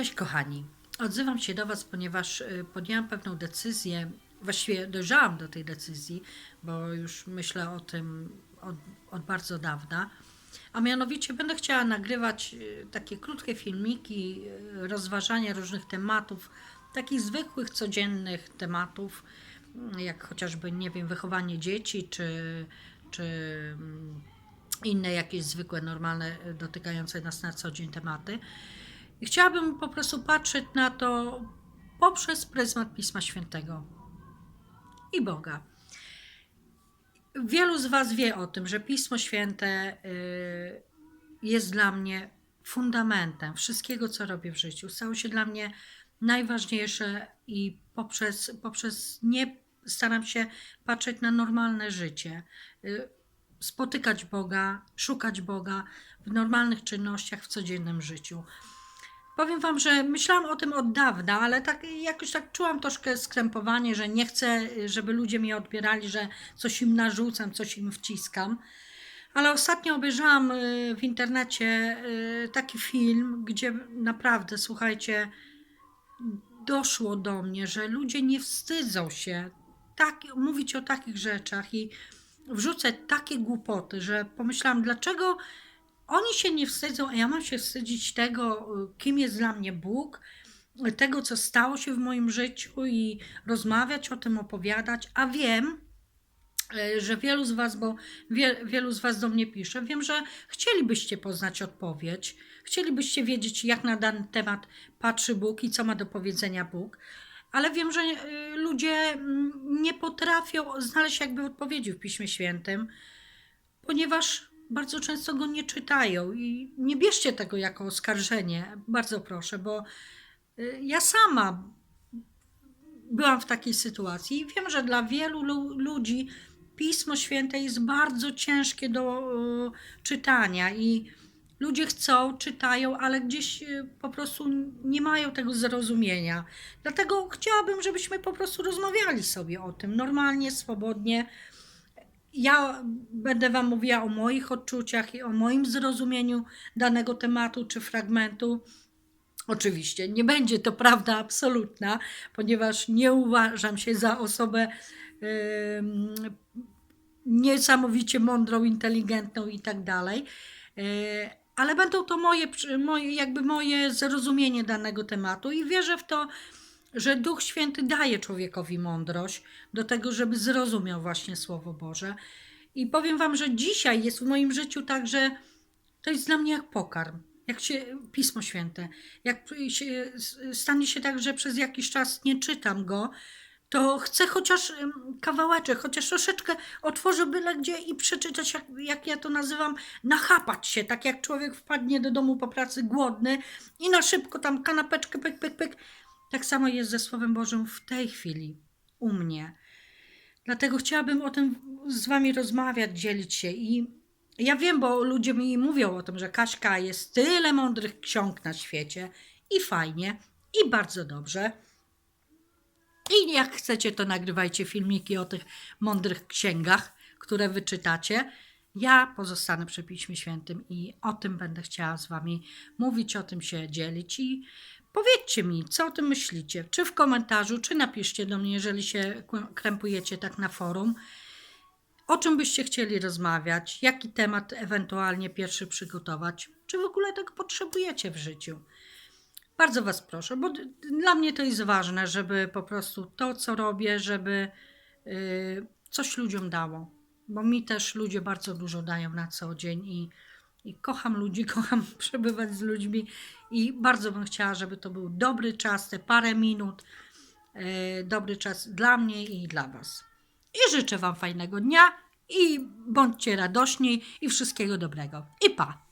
Cześć kochani. Odzywam się do Was, ponieważ y, podjęłam pewną decyzję, właściwie dojrzałam do tej decyzji, bo już myślę o tym od, od bardzo dawna. A mianowicie będę chciała nagrywać y, takie krótkie filmiki, y, rozważania różnych tematów, takich zwykłych, codziennych tematów, y, jak chociażby, nie wiem, wychowanie dzieci, czy, czy mm, inne jakieś zwykłe, normalne, dotykające nas na co dzień tematy. I chciałabym po prostu patrzeć na to poprzez pryzmat Pisma Świętego i Boga. Wielu z Was wie o tym, że Pismo Święte y, jest dla mnie fundamentem wszystkiego, co robię w życiu. Stało się dla mnie najważniejsze i poprzez, poprzez nie staram się patrzeć na normalne życie, y, spotykać Boga, szukać Boga w normalnych czynnościach w codziennym życiu. Powiem wam, że myślałam o tym od dawna, ale tak jakoś tak czułam troszkę skrępowanie, że nie chcę, żeby ludzie mnie odbierali, że coś im narzucam, coś im wciskam. Ale ostatnio obejrzałam y, w internecie y, taki film, gdzie naprawdę, słuchajcie, doszło do mnie, że ludzie nie wstydzą się tak, mówić o takich rzeczach i wrzucać takie głupoty, że pomyślałam, dlaczego oni się nie wstydzą, a ja mam się wstydzić tego, y, kim jest dla mnie Bóg, tego, co stało się w moim życiu i rozmawiać o tym, opowiadać, a wiem, y, że wielu z Was, bo wie, wielu z Was do mnie pisze, wiem, że chcielibyście poznać odpowiedź, chcielibyście wiedzieć, jak na dany temat patrzy Bóg i co ma do powiedzenia Bóg, ale wiem, że y, ludzie mm, nie potrafią znaleźć jakby odpowiedzi w Piśmie Świętym, ponieważ bardzo często go nie czytają i nie bierzcie tego jako oskarżenie, bardzo proszę, bo y, ja sama byłam w takiej sytuacji i wiem, że dla wielu lu- ludzi Pismo Święte jest bardzo ciężkie do y, czytania i ludzie chcą, czytają, ale gdzieś y, po prostu nie mają tego zrozumienia. Dlatego chciałabym, żebyśmy po prostu rozmawiali sobie o tym normalnie, swobodnie. Ja będę Wam mówiła o moich odczuciach i o moim zrozumieniu danego tematu czy fragmentu. Oczywiście nie będzie to prawda absolutna, ponieważ nie uważam się za osobę em, niesamowicie mądrą, inteligentną i tak dalej. E, Ale będą to moje, moje, jakby moje zrozumienie danego tematu i wierzę w to, że Duch Święty daje człowiekowi mądrość do tego, żeby zrozumiał właśnie Słowo Boże. I powiem Wam, że dzisiaj jest w moim życiu tak, że to jest dla mnie jak pokarm, jak się Pismo Święte. Jak się, stanie się tak, że przez jakiś czas nie czytam go, to chcę chociaż kawałeczek, chociaż troszeczkę otworzę byle gdzie i przeczytać, jak, jak ja to nazywam, nachapać się, tak jak człowiek wpadnie do domu po pracy głodny i na szybko tam kanapeczkę, pyk, pyk, pyk. Tak samo jest ze Słowem Bożym w tej chwili, u mnie. Dlatego chciałabym o tym z Wami rozmawiać, dzielić się. I ja wiem, bo ludzie mi mówią o tym, że Kaśka jest tyle mądrych ksiąg na świecie i fajnie, i bardzo dobrze. I jak chcecie, to nagrywajcie filmiki o tych mądrych księgach, które wyczytacie. Ja pozostanę przy Piśmie Świętym i o tym będę chciała z Wami mówić, o tym się dzielić. I powiedzcie mi, co o tym myślicie. Czy w komentarzu, czy napiszcie do mnie, jeżeli się krępujecie tak na forum. O czym byście chcieli rozmawiać? Jaki temat ewentualnie pierwszy przygotować? Czy w ogóle tego potrzebujecie w życiu? Bardzo Was proszę, bo dla mnie to jest ważne, żeby po prostu to, co robię, żeby y, coś ludziom dało. Bo mi też ludzie bardzo dużo dają na co dzień i, i kocham ludzi, kocham przebywać z ludźmi i bardzo bym chciała, żeby to był dobry czas, te parę minut, y, dobry czas dla mnie i dla Was. I życzę Wam fajnego dnia i bądźcie radośni i wszystkiego dobrego. I pa!